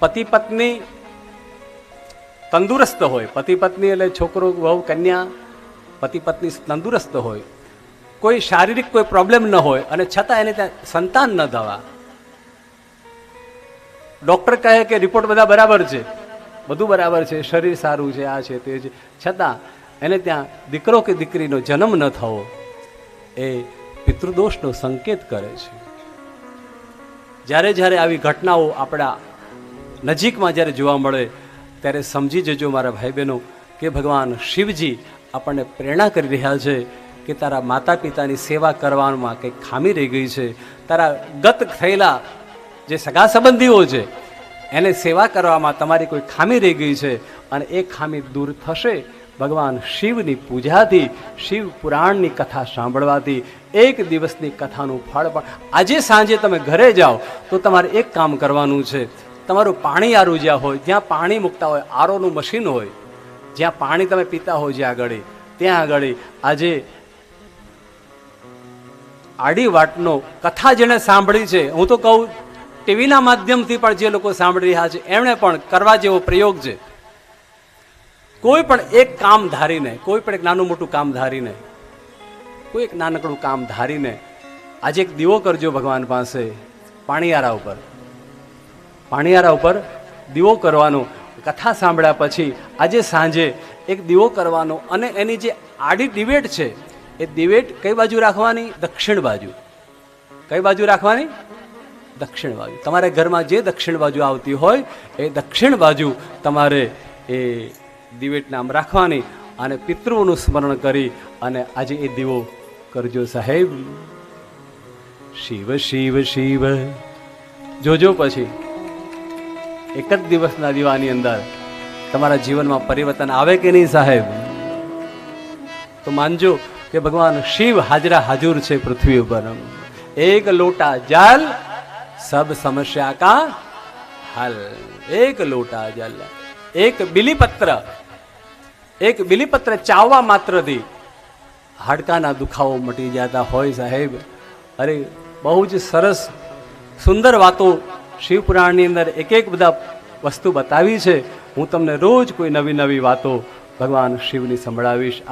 પતિ પત્ની તંદુરસ્ત હોય. પતિ પત્ની એટલે છોકરો, વહુ, કન્યા, પતિ પત્ની તંદુરસ્ત હોય. કોઈ શારીરિક કોઈ પ્રોબ્લેમ ન હોય અને છતાં એને ત્યાં સંતાન ન થવા. ડૉક્ટર કહે કે રિપોર્ટ બધા બરાબર છે. બધું બરાબર છે. શરીર સારું છે, આ છે, તે છે. છતાં એને ત્યાં દીકરો કે દીકરીનો જન્મ ન થવો એ પિતૃદોષનો સંકેત કરે છે. જ્યારે જ્યારે આવી ઘટનાઓ આપણા નજીકમાં જ્યારે જોવા મળે, ત્યારે સમજી જજો મારા ભાઈ બહેનો કે ભગવાન શિવજી આપણને પ્રેરણા કરી રહ્યા છે કે તારા માતા પિતાની સેવા કરવામાં કંઈક ખામી રહી ગઈ છે. તારા ગત થયેલા જે સગા સંબંધીઓ છે, એને સેવા કરવામાં તમારી કોઈ ખામી રહી ગઈ છે અને એ ખામી દૂર થશે. ભગવાન શિવની પૂજાથી, શિવ પુરાણની કથા સાંભળવાથી, એક દિવસની કથાનું ફળ પણ. આજે સાંજે તમે ઘરે જાઓ તો તમારે એક કામ કરવાનું છે. તમારું પાણી આરું જ્યાં હોય, જ્યાં પાણી મૂકતા હોય, આરોનું મશીન હોય, જ્યાં પાણી તમે પીતા હોય જ્યાં આગળ, ત્યાં આગળ. આજે આડી વાટનો કથા જેણે સાંભળી છે, હું તો કહું, ટીવીના માધ્યમથી પણ જે લોકો સાંભળી રહ્યા છે, એમણે પણ કરવા જેવો પ્રયોગ છે. કોઈ પણ એક કામ ધારીને, કોઈ પણ એક નાનું મોટું કામ ધારીને, કોઈ એક નાનકડું કામ ધારીને, આજે એક દીવો કરજો ભગવાન પાસે, પાણીયારા ઉપર. પાણીયારા ઉપર દીવો કરવાનો કથા સાંભળ્યા પછી આજે સાંજે એક દીવો કરવાનો અને એની જે આડી દિવેટ છે, એ દિવેટ કઈ બાજુ રાખવાની? દક્ષિણ બાજુ. કઈ બાજુ રાખવાની? દક્ષિણ બાજુ. તમારે ઘરમાં જે દક્ષિણ બાજુ આવતી હોય, એ દક્ષિણ બાજુ તમારે એ દિવેટ નામ રાખવાની અને પિતૃઓનું સ્મરણ કરી અને આજે એ દીવો કરજો સાહેબ. શિવ શિવ શિવ. જોજો પછી. એક જ દિવસના દીવાની અંદર તમારા જીવનમાં પરિવર્તન આવે કે નહીં સાહેબ? તો માનજો કે ભગવાન શિવ હાજરા હાજુર છે પૃથ્વી ઉપર. એક લોટા જલ, સબ સમસ્યા કા હલ. એક લોટા જલ. એક બિલીપત્ર. એક બિલીપત્ર ચાવવા માત્રથી હાડકાના દુખાવો મટી જતા હોય સાહેબ. અરે, બહુ જ સરસ, સુંદર વાતો શિવપુરાણની અંદર એક એક બધા વસ્તુ બતાવી છે. હું તમને રોજ કોઈ નવી નવી વાતો ભગવાન શિવની સંભળાવીશ.